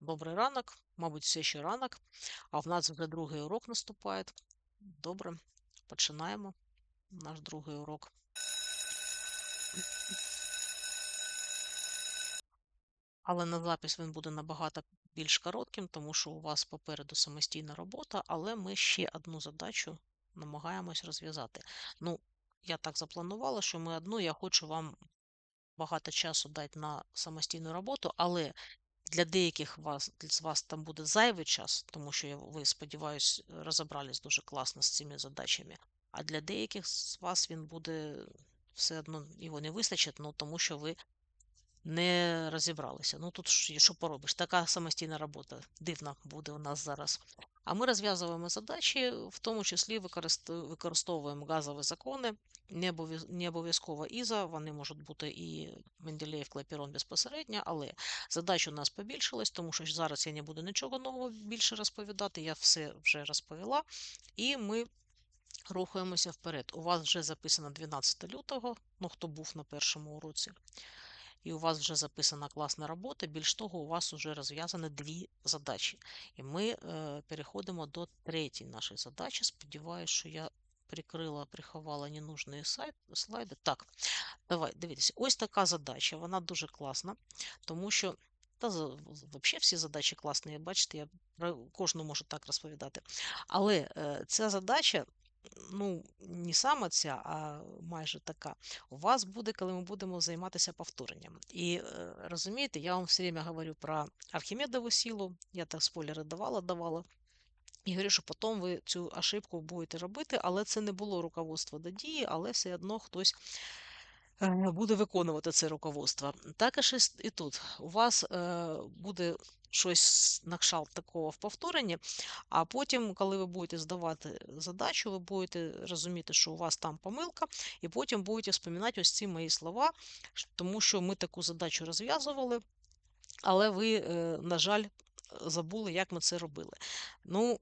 Добрий ранок, мабуть, все ще ранок, а в нас вже другий урок наступає. Добре, починаємо наш другий урок. Але на запис він буде набагато більш коротким, тому що у вас попереду самостійна робота, але ми ще одну задачу намагаємось розв'язати. Ну, я так запланувала, що ми одну, я хочу вам багато часу дати на самостійну роботу, але для деяких вас, з вас там буде зайвий час, тому що ви, сподіваюсь, розібрались дуже класно з цими задачами. А для деяких з вас він буде все одно його не вистачить, ну тому що ви не розібралися. Ну тут що поробиш? Така самостійна робота дивна буде у нас зараз. А ми розв'язуємо задачі, в тому числі використовуємо газові закони, не обов'яз- не обов'язково ІЗа, вони можуть бути і Менделєєв Клапірон безпосередньо, але задач у нас побільшилось, тому що зараз я не буду нічого нового більше розповідати, я все вже розповіла. І ми рухаємося вперед. У вас вже записано 12 лютого, ну хто був на першому уроці і у вас вже записана класна робота. Більш того, у вас вже розв'язані дві задачі. І ми е, переходимо до третьої нашої задачі. Сподіваюся, що я прикрила, приховала ненужні слайди. Так, давай, дивіться, ось така задача, вона дуже класна, тому що. Та взагалі всі задачі класні, бачите, я про кожну можу так розповідати. Але е, ця задача ну, не саме ця, а майже така, у вас буде, коли ми будемо займатися повторенням. І е, розумієте, я вам все время говорю про Архімедову силу, я так спойлери давала, давала. І говорю, що потім ви цю ошибку будете робити, але це не було руководство до дії, але все одно хтось буде виконувати це руководство. Також і тут у вас е, буде щось на кшталт такого в повторенні, а потім, коли ви будете здавати задачу, ви будете розуміти, що у вас там помилка, і потім будете споминати ось ці мої слова, тому що ми таку задачу розв'язували, але ви, на жаль, забули, як ми це робили. Ну,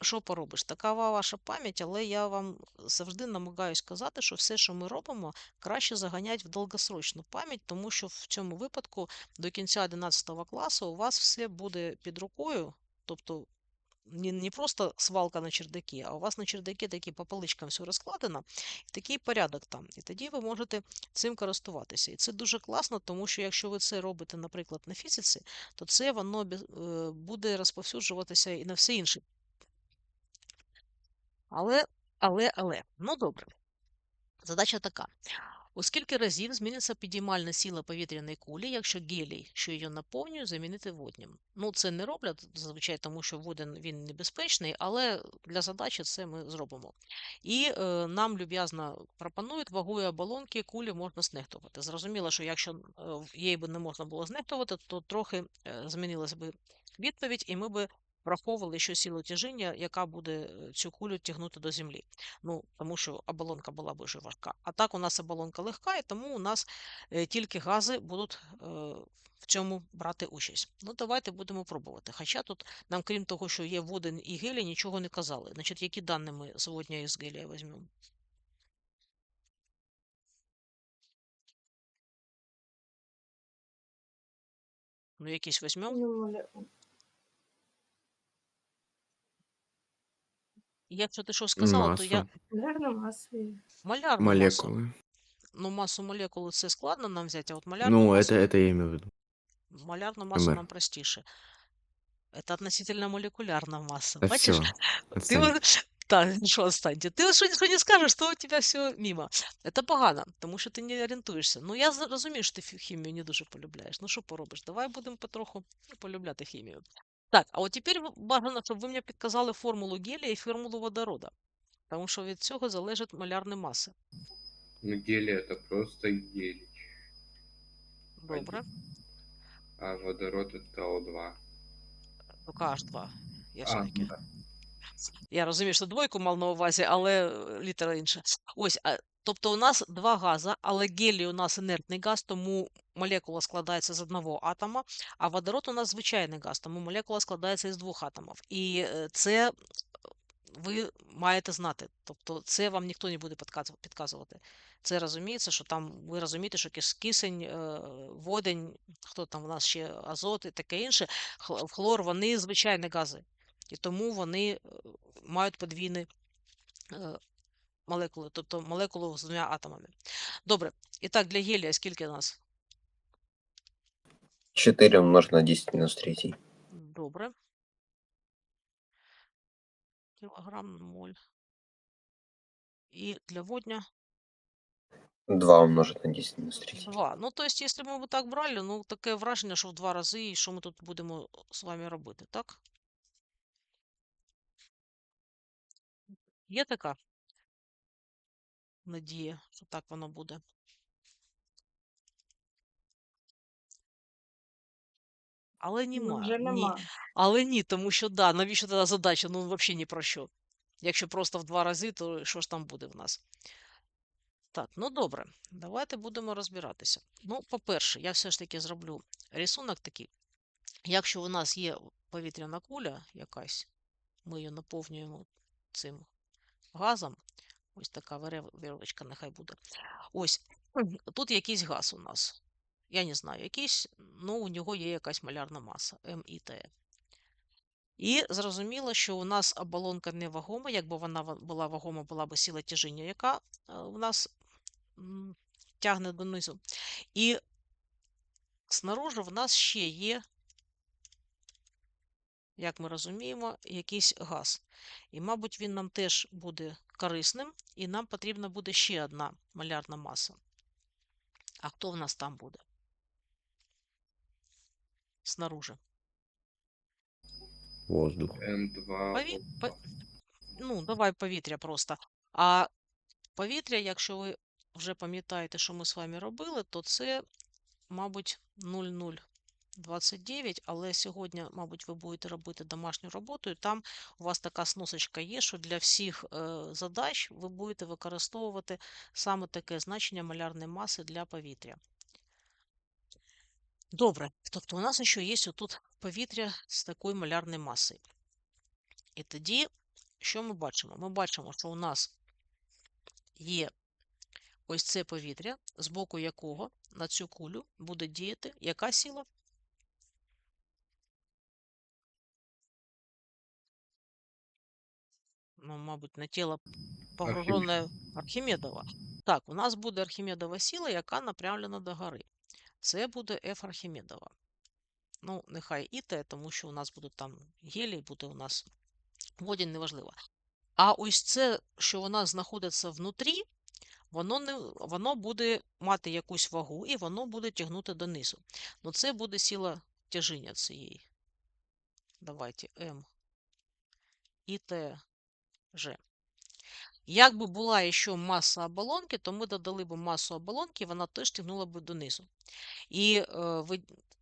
що поробиш? Такава ваша пам'ять, але я вам завжди намагаюсь казати, що все, що ми робимо, краще заганять в довгосрочну пам'ять, тому що в цьому випадку до кінця 11 класу у вас все буде під рукою, тобто не, не просто свалка на чердаки, а у вас на чердаки такі по поличкам все розкладено, і такий порядок там. І тоді ви можете цим користуватися. І це дуже класно, тому що якщо ви це робите, наприклад, на фізиці, то це воно е, буде розповсюджуватися і на все інше. Але, але, але, ну добре. Задача така. У скільки разів зміниться підіймальна сила повітряної кулі, якщо гелій, що її наповнює, замінити воднім? Ну, це не роблять зазвичай, тому що воден він небезпечний, але для задачі це ми зробимо. І е, нам люб'язно пропонують вагою оболонки кулі можна знехтувати. Зрозуміло, що якщо е, її би не можна було знехтувати, то трохи е, змінилася би відповідь, і ми би враховували ще силу тяжіння, яка буде е, цю кулю тягнути до землі. Ну, тому що оболонка була дуже важка. А так у нас оболонка легка, і тому у нас е, тільки гази будуть е, в цьому брати участь. Ну, давайте будемо пробувати. Хоча тут нам, крім того, що є водень і гелій, нічого не казали. Значить, які дані ми з водня і з гелія візьмемо? Ну, якісь візьмемо. Ну, моле- Якщо ти що сказала, то я Маса, Наверно, масові. малярну масу. молекулы. Ну, масу молекули це складно нам взяти, а от малярну Ну, масу, это, это я имею в виду. малярну масу МР. нам простіше. Це относительно молекулярна маса. А Бачиш? все, Ти отстаньте. от, так, що останнє? Ти от що, що не скажеш, то у тебе все мимо. Це погано, тому що ти не орієнтуєшся. Ну, я з- розумію, що ти фі- хімію не дуже полюбляєш. Ну, що поробиш? Давай будемо потроху полюбляти хімію. Так, а от тепер бажано, щоб ви мені підказали формулу гелія і формулу водорода. Тому що від цього залежать малярні маси. Ну, гелий это просто гелий, Добре. а водород это О2. Тільки H2. Я А, все-таки. да. Я розумію, що двойку мав на увазі, але е, літера інша. Ось, а, тобто у нас два газа, але гелій у нас інертний газ, тому молекула складається з одного атома, а водород у нас звичайний газ, тому молекула складається із двох атомів. І е, це ви маєте знати. Тобто це вам ніхто не буде підказувати. Це розуміється, що там ви розумієте, що кисень, е, водень, хто там у нас ще азот і таке інше, хлор, вони звичайні гази. І тому вони е, мають подвійні е, молекули, тобто молекулу з двома атомами. Добре. І так, для гелія скільки у нас? 4 умножить на 10 минус 3. Добре. Кілограм моль. І для водня 2 умножить на 10 минус 3. 2. Ну, то есть, якщо ми б так брали, ну, таке враження, що в два рази, і що ми тут будемо з вами робити, так? Є така надія, що так воно буде. Але Ну, нема. вже Ні. Але ні, тому що да, навіщо тоді задача? Ну, взагалі ні про що. Якщо просто в два рази, то що ж там буде в нас? Так, ну добре, давайте будемо розбиратися. Ну, по-перше, я все ж таки зроблю рисунок такий. Якщо у нас є повітряна куля якась, ми її наповнюємо цим газом. Ось така вировочка нехай буде. Ось тут якийсь газ у нас. Я не знаю, якийсь, ну у нього є якась малярна маса МІТ. І зрозуміло, що у нас оболонка невагома. Якби вона була вагома, була б сила тяжіння, яка е, у нас тягне донизу. І снаружи в нас ще є, як ми розуміємо, якийсь газ. І, мабуть, він нам теж буде корисним, і нам потрібна буде ще одна малярна маса. А хто в нас там буде? Снаружи. Воздух. М2. Пові... по- Ну, давай повітря просто. А повітря, якщо ви вже пам'ятаєте, що ми з вами робили, то це, мабуть, 0029, але сьогодні, мабуть, ви будете робити домашню роботу, і там у вас така сносочка є, що для всіх е, задач ви будете використовувати саме таке значення малярної маси для повітря. Добре, тобто у нас ще є тут повітря з такою малярною масою. І тоді, що ми бачимо? Ми бачимо, що у нас є ось це повітря, з боку якого на цю кулю буде діяти яка сила? Ну, мабуть, на тіло погружене Архімедова. Так, у нас буде Архімедова сила, яка направлена до гори. Це буде F Архімедова. Ну, нехай і те, тому що у нас буде там гелій, буде у нас водень, неважливо. А ось це, що нас знаходиться внутрі, воно, не, воно буде мати якусь вагу і воно буде тягнути донизу. Ну, це буде сила тяжіння цієї. Давайте М і Т Ж. Якби була ще маса оболонки, то ми додали б масу оболонки, і вона теж тягнула б донизу. І е,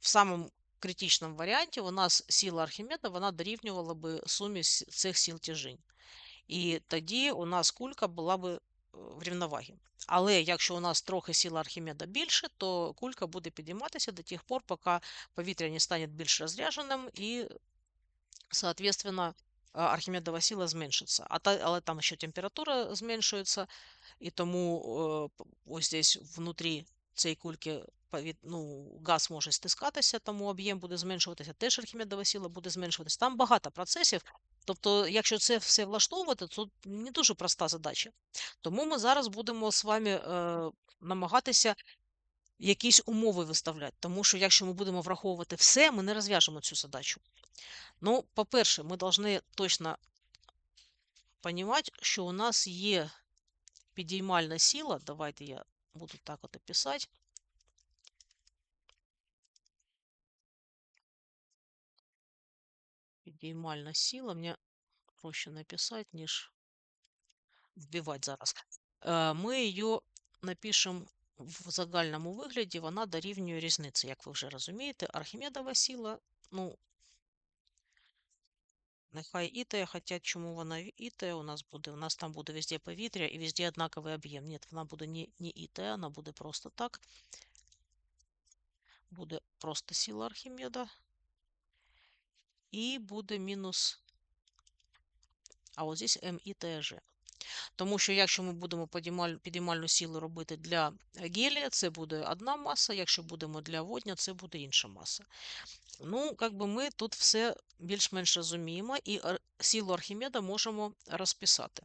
в самому критичному варіанті у нас сила Архімеда вона дорівнювала би сумі цих сил тяжінь. І тоді у нас кулька була би е, в рівновагі. Але якщо у нас трохи сила Архімеда більше, то кулька буде підійматися до тих пор, поки повітря не стане більш розрядженим і, соответственно, Архімедова сила зменшиться. А та, але там ще температура зменшується, і тому е, ось здесь внутрі цієї кульки ну, газ може стискатися, тому об'єм буде зменшуватися, теж Архімедова сила буде зменшуватися. Там багато процесів. Тобто, якщо це все влаштовувати, то не дуже проста задача. Тому ми зараз будемо з вами е, намагатися якісь умови виставляти. Тому що якщо ми будемо враховувати все, ми не розв'яжемо цю задачу. Ну, по-перше, ми повинні точно розуміти, що у нас є підіймальна сила. Давайте я буду так от писати. Підіймальна сила. Мені проще написати, ніж вбивати зараз. Е, Ми її напишемо в загальному вигляді, вона дорівнює різниці, як ви вже розумієте. Архімедова сила, ну, Нехай і те, хоча чому вона і у нас буде? У нас там буде везде повітря і везде однаковий об'єм. Ні, вона буде не, не і те, вона буде просто так. Буде просто сила Архімеда. І буде мінус а от здесь М і ТЖ. Тому що якщо ми будемо підіймальну силу робити для гелія, це буде одна маса, якщо будемо для водня, це буде інша маса. Ну, як би ми тут все більш-менш розуміємо, і силу Архімеда можемо розписати.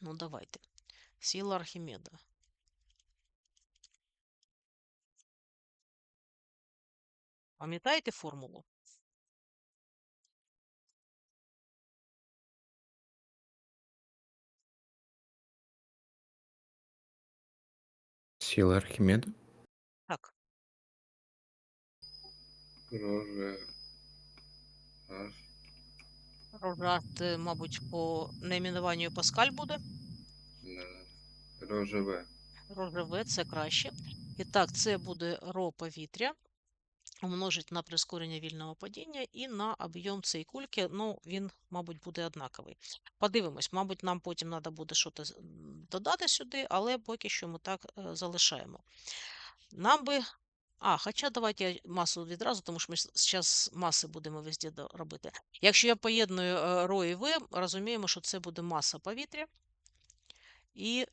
Ну, давайте. Сила Архімеда. Пам'ятаєте формулу? Сила Архимеда? Так. Роже. Аж. Рожат, мабуть, по найменуванню Паскаль буде. Рожеве. Рожеве. Це краще. І так, це буде ро повітря умножить на прискорення вільного падіння і на об'єм цієї кульки. Ну, він, мабуть, буде однаковий. Подивимось, мабуть, нам потім треба буде щось додати сюди, але поки що ми так е, залишаємо. Нам би. А, хоча давайте я масу відразу, тому що ми зараз маси будемо везде робити. Якщо я поєдную е, ро і В, розуміємо, що це буде маса повітря і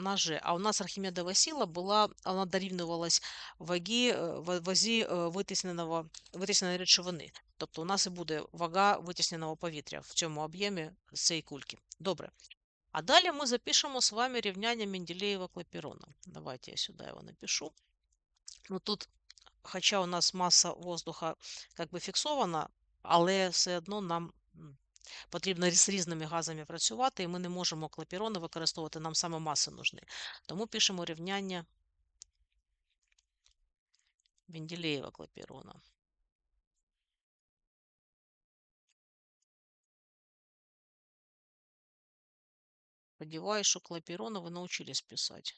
G. А у нас Архімедова сила була, вона дорівнювалась вагі, е, вазі е, витісненого, витісненої речовини. Тобто у нас і буде вага витісненого повітря в цьому об'ємі цієї кульки. Добре. А далі ми запишемо з вами рівняння Менделєєва клапірона. Давайте я сюди його напишу. Ну тут, хоча у нас маса воздуха як би фіксована, але все одно нам потрібно з різними газами працювати, і ми не можемо клапірони використовувати, нам саме маси нужні. Тому пишемо рівняння Менделєєва клапірона. Сподіваюсь, що клапірона ви научились писати.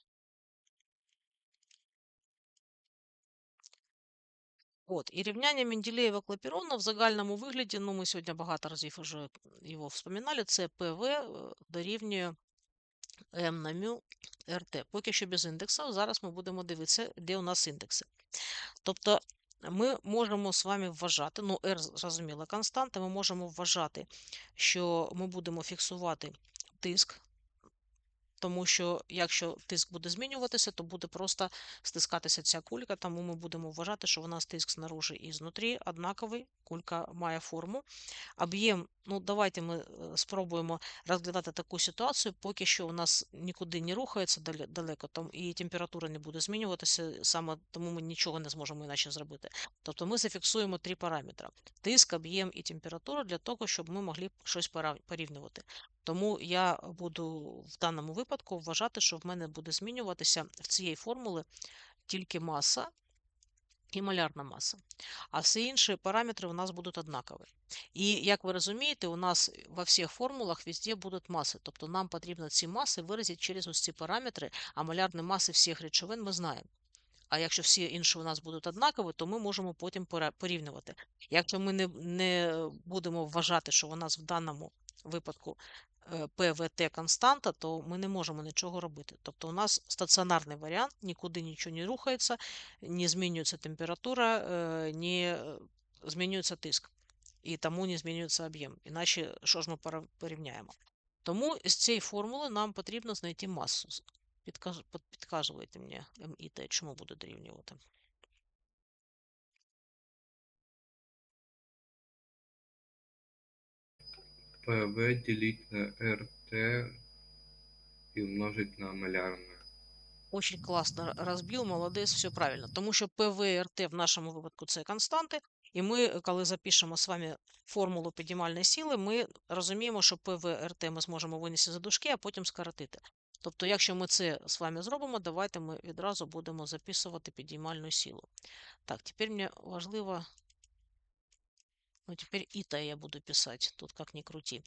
От, і рівняння Менделєєва клапірона в загальному вигляді, ну ми сьогодні багато разів вже його вспоминали, це ПВ е, дорівнює М на мю РТ. Поки що без індекса. Зараз ми будемо дивитися, де у нас індекси. Тобто ми можемо з вами вважати, ну, R зрозуміла константа, ми можемо вважати, що ми будемо фіксувати тиск, тому що якщо тиск буде змінюватися, то буде просто стискатися ця кулька, тому ми будемо вважати, що у нас тиск снаружи і знутрі однаковий, кулька має форму. Об'єм, ну давайте ми е, спробуємо розглядати таку ситуацію, поки що у нас нікуди не рухається далеко, там і температура не буде змінюватися, саме тому ми нічого не зможемо іначе зробити. Тобто ми зафіксуємо три параметри: тиск, об'єм і температура для того, щоб ми могли щось порівнювати. Тому я буду в даному випадку вважати, що в мене буде змінюватися в цієї формули тільки маса і малярна маса. А всі інші параметри у нас будуть однакові. І як ви розумієте, у нас во всіх формулах везде будуть маси. Тобто нам потрібно ці маси виразити через ось ці параметри, а малярні маси всіх речовин ми знаємо. А якщо всі інші у нас будуть однакові, то ми можемо потім порівнювати. Якщо ми не, не будемо вважати, що у нас в даному випадку ПВТ константа, то ми не можемо нічого робити. Тобто у нас стаціонарний варіант, нікуди нічого не рухається, не змінюється температура, е, не е, змінюється тиск. І тому не змінюється об'єм. Іначе що ж ми порівняємо? Тому з цієї формули нам потрібно знайти масу. З- Підкаж, підказуйте мені М і Т, чому буде дорівнювати. ПВ делить на РТ и умножить на малярное. Очень класно розбив, молодець, все правильно. Тому що ПВ і РТ в нашому випадку це константи, і ми, коли запишемо з вами формулу підіймальної сили, ми розуміємо, що ПВ РТ ми зможемо винести за дужки, а потім скоротити. Тобто, якщо ми це з вами зробимо, давайте ми відразу будемо записувати підіймальну силу. Так, тепер мені важливо. Ну, тепер іта я буду писати, тут як ни крути.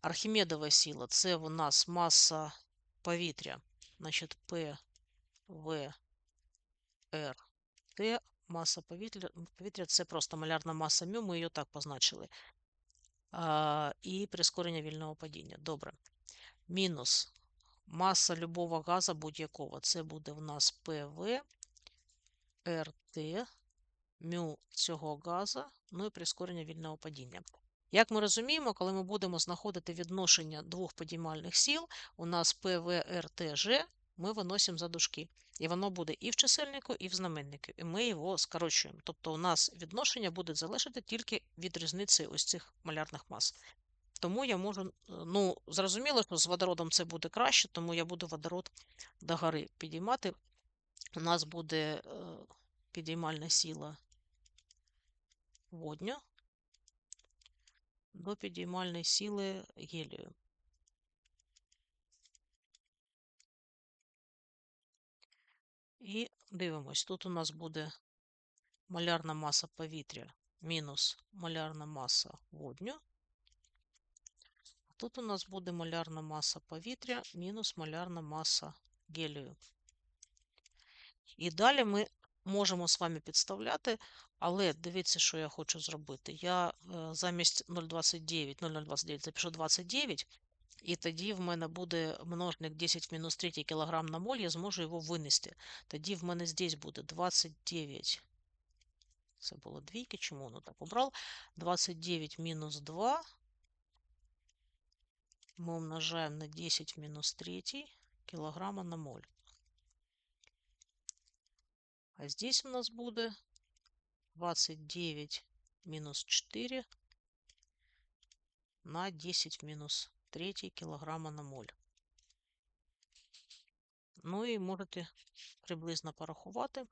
Архімедова сила це у нас маса повітря. Значить, П, В, Р, Т. Маса повітря, повітря це просто малярна маса мю, ми її так позначили. А, і прискорення вільного падіння. Добре. Мінус маса любого газа будь-якого. Це буде в нас ПВ, РТ, мю цього газа, ну і прискорення вільного падіння. Як ми розуміємо, коли ми будемо знаходити відношення двох подіймальних сіл, у нас П, В, Р, Т, Ж, ми виносимо за дужки. І воно буде і в чисельнику, і в знаменнику. І ми його скорочуємо. Тобто у нас відношення буде залежати тільки від різниці ось цих малярних мас. Тому я можу, ну, зрозуміло, що з водородом це буде краще, тому я буду водород догори підіймати. У нас буде е, підіймальна сила водню до підіймальної сили гелію. І дивимось, тут у нас буде малярна маса повітря мінус малярна маса водню. А тут у нас буде малярна маса повітря мінус малярна маса гелію. І далі ми можемо з вами підставляти, але дивіться, що я хочу зробити. Я е, замість 0,29, 0,029 запишу 29, і тоді в мене буде множник 10 в мінус 3 кг на моль, я зможу його винести. Тоді в мене здесь буде 29. Це було двійки, чому воно так обрав? 29 мінус 2 ми умножаємо на 10 в мінус 3 кілограма на моль. А здесь у нас буде 29 мінус 4 на 10 в мінус 3 кілограма на моль. Ну і можете приблизно порахувати.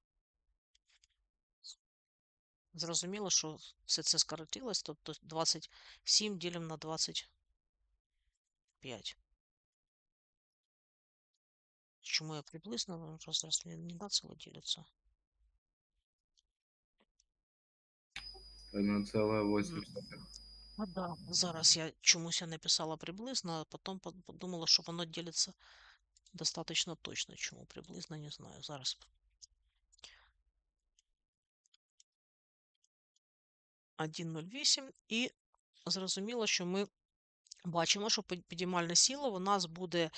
Зрозуміло, що все це скоротилось, тобто 27 ділимо на 25. Чому я приблизно розраз не не на цело ділиться? 1,8. А да, зараз я чомусь я написала приблизно, а потім под- подумала, що воно ділиться достатньо точно. Чому приблизно, не знаю. Зараз. 1,08 і зрозуміло, що ми бачимо, що підіймальна сила у нас буде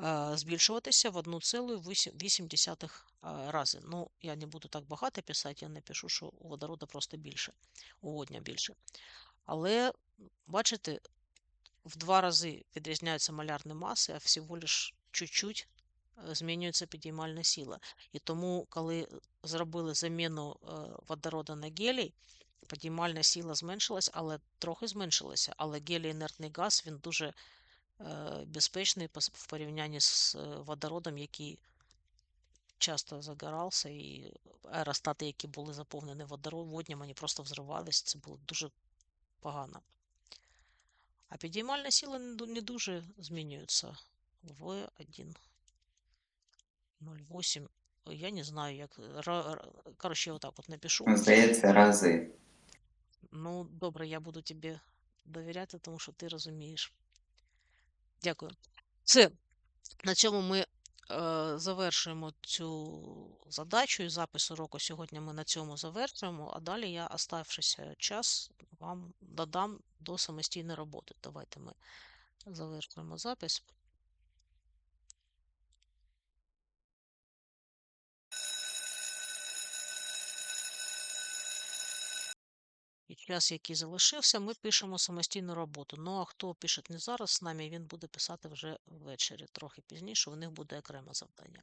е, збільшуватися в 1,8 е, рази. Ну, я не буду так багато писати, я напишу, що у водорода просто більше, у водня більше. Але, бачите, в два рази відрізняються малярні маси, а всього лиш чуть-чуть е, змінюється підіймальна сила. І тому, коли зробили заміну водорода на гелій, підіймальна сила зменшилась, але трохи зменшилася. Але гелій інертний газ він дуже е, безпечний в порівнянні з е, водородом, який часто загорався, і аеростати, які були заповнені водням, вони просто взривались. Це було дуже погано. А підіймальна сила не дуже змінюється. В 1. 0,8. Я не знаю, як. Коротше, я отак от напишу. Здається, рази. Ну, добре, я буду тобі довіряти, тому що ти розумієш. Дякую. Все. На цьому ми е, завершуємо цю задачу і запис уроку. Сьогодні ми на цьому завершуємо, а далі я, оставшися час, вам додам до самостійної роботи. Давайте ми завершуємо запис. І час, який залишився, ми пишемо самостійну роботу. Ну а хто пише не зараз з нами, він буде писати вже ввечері, трохи пізніше, у них буде окреме завдання.